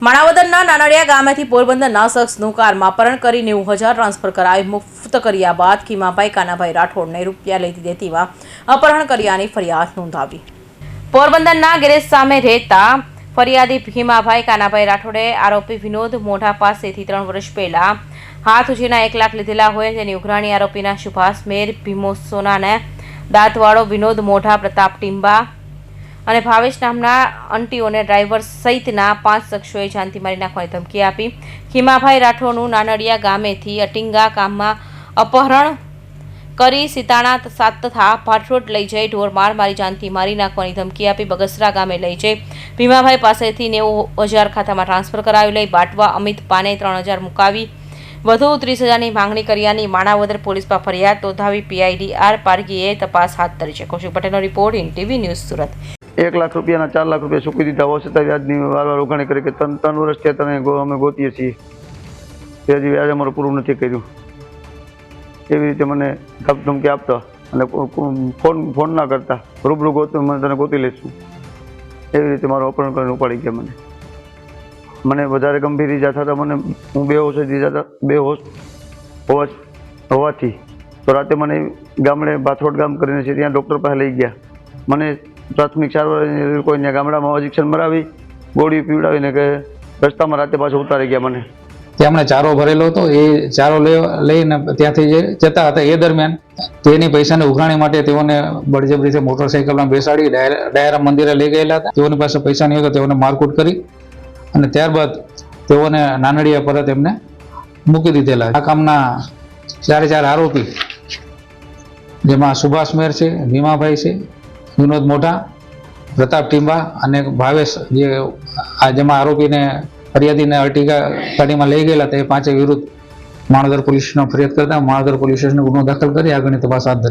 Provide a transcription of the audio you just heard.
માણાવદરના નાનાડિયા ગામેથી પોરબંદરના શખ્સનું કારમાં અપહરણ કરી નેવું હજાર ટ્રાન્સફર કરાવી, મુક્ત કર્યા બાદ ખીમાભાઈ કાનાભાઈ રાઠોડને રૂપિયા લઈ દેતીમાં અપહરણ કર્યાની ફરિયાદ નોંધાવી. પોરબંદરના ગેરેજ સામે રહેતા ફરિયાદી ભીમાભાઈ કાનાભાઈ રાઠોડે આરોપી વિનોદ મોઢા પાસેથી ત્રણ વર્ષ પહેલા હાથ ઉછીના એક લાખ લીધેલા હોય તેની ઉઘરાણી આરોપીના સુભાષ મેર, ભીમો સોનાને દાંતવાળો વિનોદ મોઢા, પ્રતાપ ટીંબા અને ભાવેશ નામના અંટીઓને ડ્રાઈવર સહિતના પાંચ શખ્સોએ જાનથી મારી નાખવાની ધમકી આપી. ખીમાભાઈ રાઠોડનું નાનડિયા ગામેથી અટિંગા ગામમાં અપહરણ કરી સિતાણા સાત તથા ભાટરોડ લઈ જઈ ઢોર માર મારી જાનથી મારી નાખવાની ધમકી આપી બગસરા ગામે લઈ જઈ. ભીમાભાઈ પાસેથી નેવું હજાર ખાતામાં ટ્રાન્સફર કરાવી લઈ બાટવા અમિત પાને ત્રણ હજાર મુકાવી. વધુ ત્રીસ હજારની માંગણી કર્યાની માણાવદર પોલીસમાં ફરિયાદ નોંધાવી પીઆઈડી આર પારગીએ તપાસ હાથ ધરી છે. કૌશિક પટેલનો report in TV news Surat. એક લાખ રૂપિયાના ચાર લાખ રૂપિયા ચૂકવી દીધા હોવા છતાં વ્યાજની વાર વાર ઉઘાણી કરી કે ત્રણ ત્રણ વર્ષ થયા તને અમે ગોતીએ છીએ. તે હજી વ્યાજ અમારું પૂરું નથી કર્યું. એવી રીતે મને ધપ ધમકી આપતા અને ફોન ફોન ના કરતા. રૂબરૂ ગોતું મને તને ગોતી લઈશું. એવી રીતે મારું અપહરણ કરીને ઉપાડી ગયા મને. મને વધારે ગંભીર ઈજા થતા મને હું બે હોશ જ ઈજા બે હોશ હોવા હોવાથી તો રાતે મને ગામડે બાથરોડ ગામ કરીને છે, ત્યાં ડૉક્ટર પાસે લઈ ગયા. મને પ્રાથમિક સારવાર કોઈને ગામડામાં ઇન્જેક્શન મરાવી ગોળી પીવડાવીને કે રસ્તામાં રાતે પાછો ઉતારી ગયા મને. તેમણે ચારો ભરેલો હતો, એ ચારો લઈને ત્યાંથી જે જતા હતા, એ દરમિયાન તેની પૈસાની ઉઘરાણી માટે તેઓને બળજબરીથી મોટરસાઇકલમાં બેસાડી, ડાયરા મંદિરે લઈ ગયેલા હતા. તેઓની પાસે પૈસા નહીં હતા, તેઓને મારકૂટ કરી અને ત્યારબાદ તેઓને નાનડીયા પરત એમને મૂકી દીધેલા. આ કામના ચારે ચાર આરોપી, જેમાં સુભાષ મેર છે ભીમાભાઈ છે વિનોદ મોઢા, પ્રતાપ ટીંબા અને ભાવેશ જે આ જેમાં આરોપીને ફરિયાદીને અર્ટિગા ગાડીમાં લઈ ગયેલા તે પાંચે વિરુદ્ધ માણદર પોલીસનો ફરિયાદ કરતા માણદર પોલીસ સ્ટેશને ગુનો દાખલ કરી આગળની તપાસ હાથ ધરી.